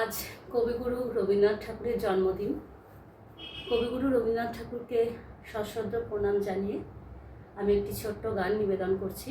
আজ কবিগুরু রবীন্দ্রনাথ ঠাকুরের জন্মদিন। কবিগুরু রবীন্দ্রনাথ ঠাকুরকে সশ্রদ্ধ প্রণাম জানিয়ে আমি একটি ছোট্ট গান নিবেদন করছি।